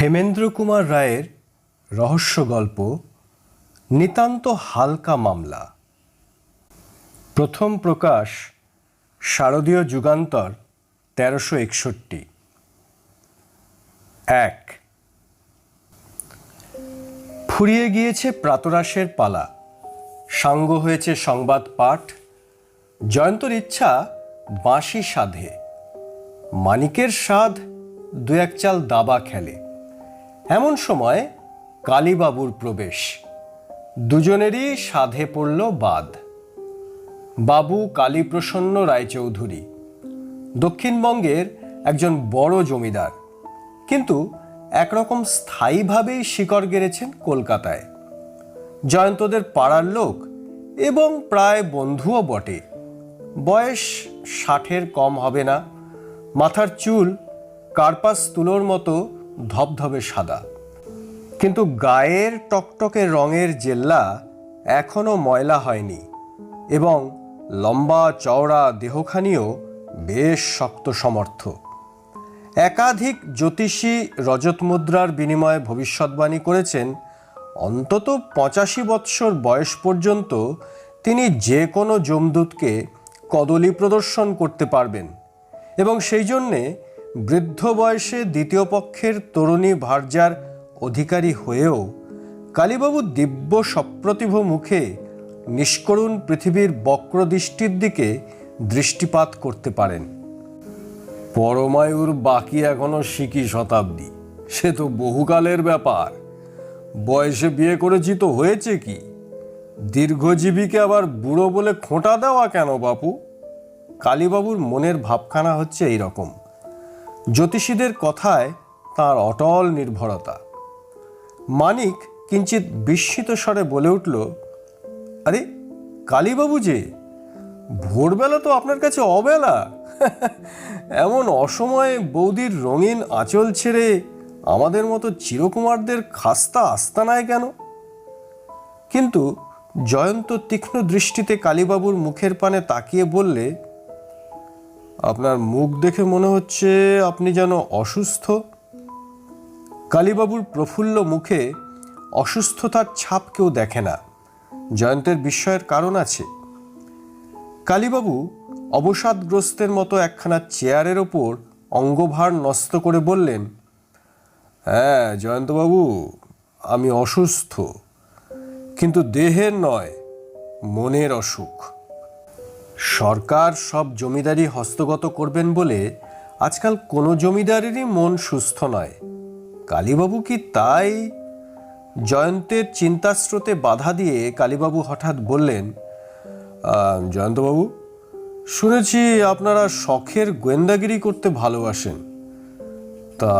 হেমেন্দ্র কুমার রায়ের রহস্য গল্প, নিতান্ত হালকা মামলা। প্রথম প্রকাশ, শারদীয় যুগান্তর, তেরোশো একষট্টি। এক। ফুরিয়ে গিয়েছে প্রাতরাসের পালা। সাঙ্গ হয়েছে সংবাদ পাঠ। জয়ন্তর ইচ্ছা বাঁশি সাধে। মানিকের স্বাদ দু এক চাল দাবা খেলে। এমন সময় কালীবাবুর প্রবেশ। দুজনেরই সাধে পড়ল বাদ। বাবু কালীপ্রসন্ন রায়চৌধুরী। দক্ষিণবঙ্গের একজন বড় জমিদার। কিন্তু একরকম স্থায়ীভাবেই শিকড় গেড়েছেন কলকাতায়। জয়ন্তদের পাড়ার লোক এবং প্রায় বন্ধুও বটে। বয়স ষাটের কম হবে না। মাথার চুল, কার্পাস তুলোর মতো ধবধবে সাদা। কিন্তু গায়ের টকটকে রঙের জেল্লা এখনও ময়লা হয়নি এবং লম্বা চওড়া দেহখানিও বেশ শক্ত সমর্থ। একাধিক জ্যোতিষী রজত মুদ্রার বিনিময়ে ভবিষ্যৎবাণী করেছেন, অন্তত পঁচাশি বৎসর বয়স পর্যন্ত তিনি যে কোনো যমদূতকে কদলী প্রদর্শন করতে পারবেন এবং সেই জন্যে বৃদ্ধ বয়সে দ্বিতীয় পক্ষের তরুণী ভার্যার অধিকারী হয়েও কালীবাবু দিব্য সপ্রতিভ মুখে নিষ্করুণ পৃথিবীর বক্রদৃষ্টির দিকে দৃষ্টিপাত করতে পারেন। পরমায়ুর বাকি এখনও সিকি শতাব্দী, সে তো বহুকালের ব্যাপার। বয়সে বিয়ে করেছি তো হয়েছে কি? দীর্ঘজীবীকে আবার বুড়ো বলে খোঁটা দেওয়া কেন বাপু? কালীবাবুর মনের ভাবখানা হচ্ছে এই রকম। জ্যোতিষীদের কথায় তার অটল নির্ভরতা। মানিক কিঞ্চিত বিস্মিত স্বরে বলে উঠল, আরে, কালীবাবু যে, ভোরবেলা তো আপনার কাছে অবেলা। এমন অসময়ে বৌদির রঙিন আঁচল ছেড়ে আমাদের মতো চিরকুমারদের খাস্তা আস্তানায় কেন? কিন্তু জয়ন্ত তীক্ষ্ণ দৃষ্টিতে কালীবাবুর মুখের পানে তাকিয়ে বললে আপনার মুখ দেখে মনে হচ্ছে আপনি যেন অসুস্থ? কালীবাবুর প্রফুল্ল মুখে অসুস্থতার ছাপ কেউ দেখে না। জয়ন্তের বিস্ময়ের কারণ আছে। কালীবাবু অবসাদগ্রস্তের মতো একখানা চেয়ারের ওপর অঙ্গভার নষ্ট করে বললেন হ্যাঁ জয়ন্তবাবু, আমি অসুস্থ। কিন্তু দেহের নয়, মনের অসুখ। সরকার সব জমিদারি হস্তগত করবেন বলে আজকাল কোনো জমিদারেরই মন সুস্থ নয়। কালীবাবু কি তাই জয়ন্তের চিন্তাস্রোতে বাধা দিয়ে কালীবাবু হঠাৎ বললেন জয়ন্তবাবু, শুনেছি আপনারা শখের গোয়েন্দাগিরি করতে ভালোবাসেন। তা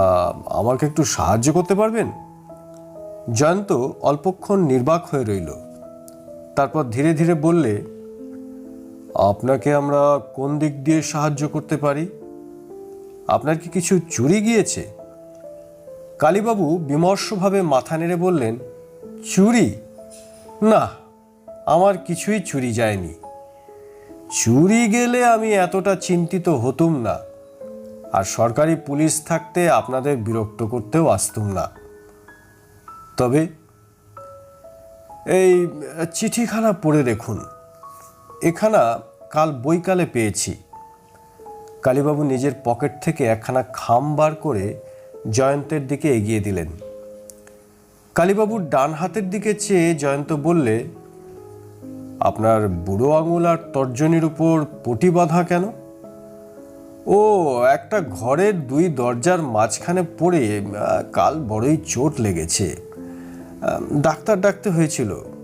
আমাকে একটু সাহায্য করতে পারবেন? জয়ন্ত অল্পক্ষণ নির্বাক হয়ে রইল। তারপর ধীরে ধীরে বললে আপনাকে আমরা কোন দিক দিয়ে সাহায্য করতে পারি? আপনার কি কিছু চুরি গিয়েছে? কালীবাবু বিমর্ষভাবে মাথা নেড়ে বললেন, চুরি? না, আমার কিছুই চুরি যায়নি। চুরি গেলে আমি এতটা চিন্তিত হতুম না, আর সরকারি পুলিশ থাকতে আপনাদের বিরক্ত করতেও আসতুম না। তবে এই চিঠিখানা পড়ে দেখুন। এখানা কাল বইকালে পেয়েছি। কালীবাবু নিজের পকেট থেকে একখানা খাম বার করে জয়ন্তের দিকে এগিয়ে দিলেন। কালীবাবুর ডান হাতের দিকে চেয়ে জয়ন্ত বললে, আপনার বুড়ো আঙুল আর তর্জনীর উপর পটি বাঁধা কেন? ও, একটা ঘরের দুই দরজার মাঝখানে পড়ে কাল বড়ই চোট লেগেছে। ডাক্তার ডাকতে হয়েছিল।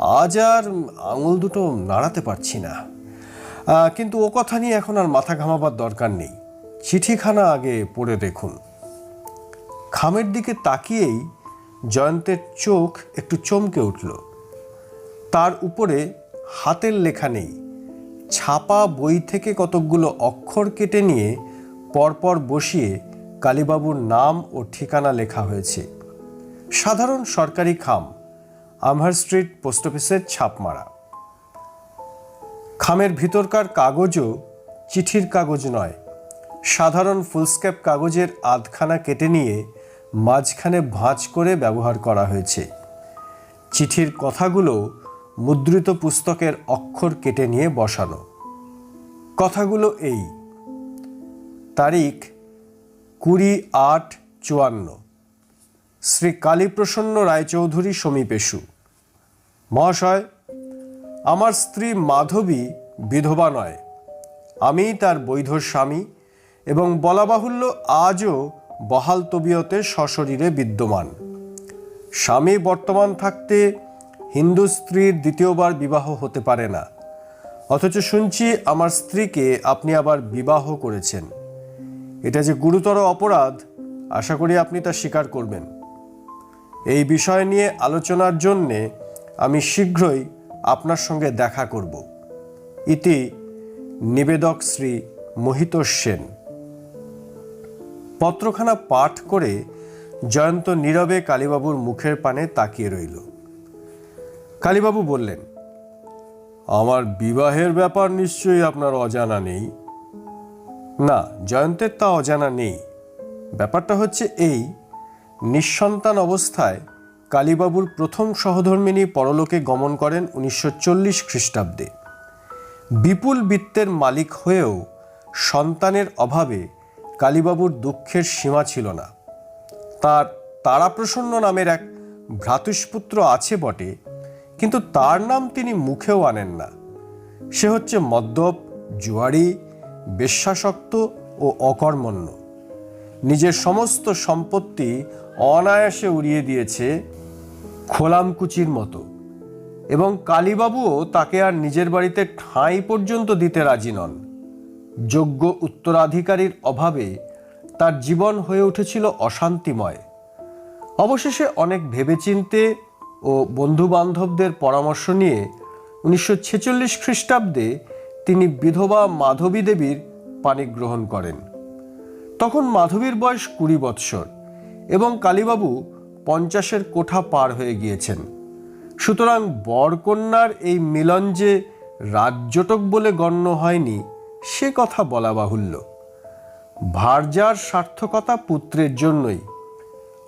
আজ আর আঙুল দুটো নাড়াতে পারছি না। কিন্তু ও কথা নিয়ে এখন আর মাথা ঘামাবার দরকার নেই। চিঠিখানা আগে পড়ে দেখুন। খামের দিকে তাকিয়েই জয়ন্তের চোখ একটু চমকে উঠল। তার উপরে হাতের লেখা নেই। ছাপা বই থেকে কতকগুলো অক্ষর কেটে নিয়ে পরপর বসিয়ে কালীবাবুর নাম ও ঠিকানা লেখা হয়েছে। সাধারণ সরকারি খাম। আমহার স্ট্রিট পোস্ট অফিসের ছাপ মারা। খামের ভিতরকার কাগজও চিঠির কাগজ নয়, সাধারণ ফুলস্ক্যাপ কাগজের আধখানা কেটে নিয়ে মাঝখানে ভাঁজ করে ব্যবহার করা হয়েছে। চিঠির কথাগুলো মুদ্রিত পুস্তকের অক্ষর কেটে নিয়ে বসানো। কথাগুলো এই, তারিখ কুড়ি আট চুয়ান্ন। শ্রী কালীপ্রসন্ন রায়চৌধুরী সমীপেশু মহাশয়, আমার স্ত্রী মাধবী বিধবা নয়। আমি তার বৈধ স্বামী এবং বলা বাহুল্য আজও বহাল তবিয়তে সশরীরে বিদ্যমান। স্বামী বর্তমান থাকতে হিন্দু স্ত্রীর দ্বিতীয়বার বিবাহ হতে পারে না। অথচ শুনছি আমার স্ত্রীকে আপনি আবার বিবাহ করেছেন। এটা যে গুরুতর অপরাধ, আশা করি আপনি তা স্বীকার করবেন। এই বিষয় নিয়ে আলোচনার জন্যে আমি শীঘ্রই আপনার সঙ্গে দেখা করব। ইতি নিবেদক শ্রী মোহিতোষ সেন। পত্রখানা পাঠ করে জয়ন্ত নীরবে কালীবাবুর মুখের পানে তাকিয়ে রইল। কালীবাবু বললেন, আমার বিবাহের ব্যাপার নিশ্চয়ই আপনার অজানা নেই? না, জয়ন্তের তা অজানা নেই। ব্যাপারটা হচ্ছে এই নিঃসন্তান অবস্থায় কালীবাবুর প্রথম সহধর্মিনী পরলোকে গমন করেন উনিশশো চল্লিশ খ্রিস্টাব্দে। বিপুল বৃত্তের মালিক হয়েও সন্তানের অভাবে কালীবাবুর দুঃখের সীমা ছিল না। তার তারাপ্রসন্ন নামের এক ভ্রাতুষ্পুত্র আছে বটে, কিন্তু তার নাম তিনি মুখেও আনেন না। সে হচ্ছে মদ্যপ জুয়ারি বেশ্যাসক্ত ও অকর্মণ্য। নিজের সমস্ত সম্পত্তি অনায়াসে উড়িয়ে দিয়েছে খোলামকুচির মতো। এবং কালীবাবুও তাকে আর নিজের বাড়িতে ঠাঁই পর্যন্ত দিতে রাজি নন। যোগ্য উত্তরাধিকারীর অভাবে তার জীবন হয়ে উঠেছিল অশান্তিময়। অবশেষে অনেক ভেবেচিন্তে ও বন্ধু বান্ধবদের পরামর্শ নিয়ে উনিশশো ছেচল্লিশ খ্রিস্টাব্দে তিনি বিধবা মাধবী দেবীর পানি গ্রহণ করেন। তখন মাধবীর বয়স কুড়ি বৎসর। এবং কালীবাবু পঞ্চাশের কোঠা পার হয়ে গিয়েছেন। সুতরাং বরকন্যার এই মিলন যে রাজ্যটক বলে গণ্য হয়নি, সে কথা বলা বাহুল্য। ভার্যার সার্থকতা পুত্রের জন্যই।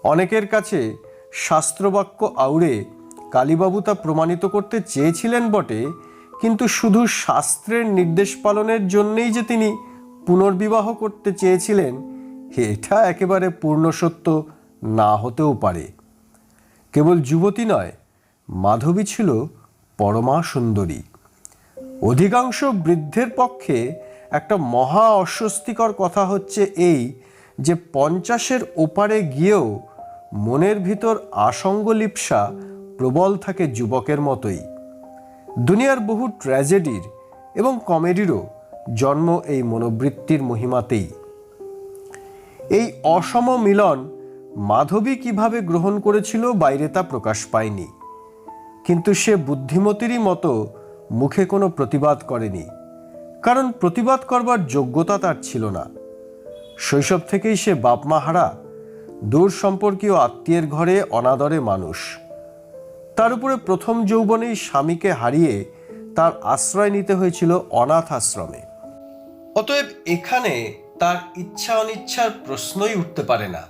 অনেকের কাছে শাস্ত্রবাক্য আউড়ে কালীবাবু তা প্রমাণিত করতে চেয়েছিলেন বটে, কিন্তু শুধু শাস্ত্রের নির্দেশ পালনের জন্যেই যে তিনি পুনর্বিবাহ করতে চেয়েছিলেন এটা একেবারে পূর্ণ সত্য না হতেও পারে। কেবল যুবতী নয়, মাধবী ছিল পরমা সুন্দরী। অধিকাংশ বৃদ্ধের পক্ষে একটা মহা অস্বস্তিকর কথা হচ্ছে এই যে পঞ্চাশের ওপারে গিয়েও মনের ভিতর আসঙ্গ লিপসা প্রবল থাকে যুবকের মতোই। দুনিয়ার বহু ট্র্যাজেডির এবং কমেডিরও জন্ম এই মনোবৃত্তির মহিমাতেই। এই অসম মিলন মাধবী কীভাবে গ্রহণ করেছিল বাইরে তা প্রকাশ পায়নি। কিন্তু সে বুদ্ধিমতিরই মতো মুখে কোনো প্রতিবাদ করেনি। কারণ প্রতিবাদ করবার যোগ্যতা তার ছিল না। শৈশব থেকেই সে বাপমা হারা দূর সম্পর্কীয় আত্মীয়ের ঘরে অনাদরে মানুষ। তার উপরে প্রথম যৌবনেই স্বামীকে হারিয়ে তার আশ্রয় নিতে হয়েছিল অনাথ আশ্রমে অতএব এখানে তার ইচ্ছা অনিচ্ছার প্রশ্নই উঠতে পারে না।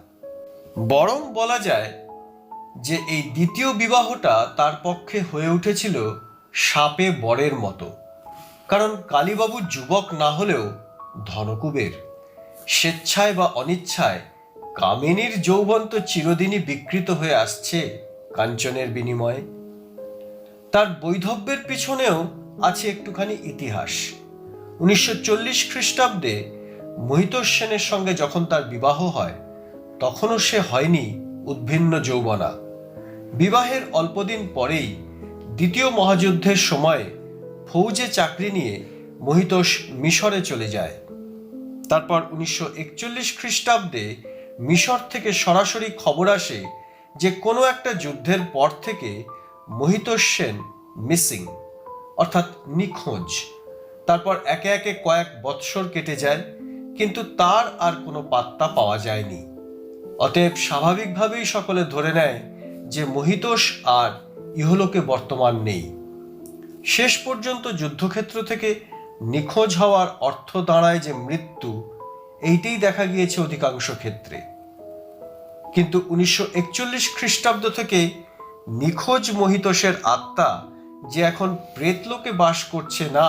বরং বলা যায় যে এই দ্বিতীয় বিবাহটা তার পক্ষে হয়ে উঠেছিল সাপে বরের মতো। কারণ কালীবাবু যুবক না হলেও ধনকুবের স্বেচ্ছায় বা অনিচ্ছায় কামিনীর যৌবন তো চিরদিনই বিকৃত হয়ে আসছে কাঞ্চনের বিনিময়ে। তার বৈধব্যের পিছনেও আছে একটুখানি ইতিহাস। উনিশশো চল্লিশ খ্রিস্টাব্দে মোহিতোষ সেনের সঙ্গে যখন তার বিবাহ হয়, তখনও সে হয়নি উদ্ভিন্ন যৌবনা। বিবাহের অল্পদিন পরেই দ্বিতীয় মহাযুদ্ধের সময় ফৌজে চাকরি নিয়ে মহিতোষ মিশরে চলে যায়। তারপর উনিশশো একচল্লিশ খ্রিস্টাব্দে মিশর থেকে সরাসরি খবর আসে যে কোনো একটা যুদ্ধের পর থেকে মোহিতোষ সেন মিসিং, অর্থাৎ নিখোঁজ। তারপর একে একে কয়েক বৎসর কেটে যায় কিন্তু তার আর কোনো পাত্তা পাওয়া যায়নি। অতএব স্বাভাবিকভাবেই সকলে ধরে নেয় যে মহিতোষ আর ইহলোকে বর্তমান নেই। শেষ পর্যন্ত যুদ্ধক্ষেত্র থেকে নিখোঁজ হওয়ার অর্থ দাঁড়ায় যে মৃত্যু, এইটাই দেখা গিয়েছে অধিকাংশ ক্ষেত্রে। কিন্তু উনিশশো একচল্লিশ খ্রিস্টাব্দ থেকে নিখোঁজ মহিতোষের আত্মা যে এখন প্রেতলোকে বাস করছে না,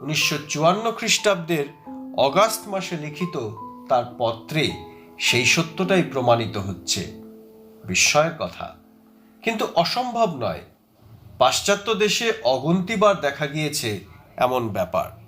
উনিশশো চুয়ান্ন খ্রিস্টাব্দের অগাস্ট মাসে লিখিত তার পত্রে সেই সত্যটাই প্রমাণিত হচ্ছে। বিস্ময়ের কথা। কিন্তু অসম্ভব নয়। পাশ্চাত্য দেশে অগন্তিবার দেখা গিয়েছে এমন ব্যাপার।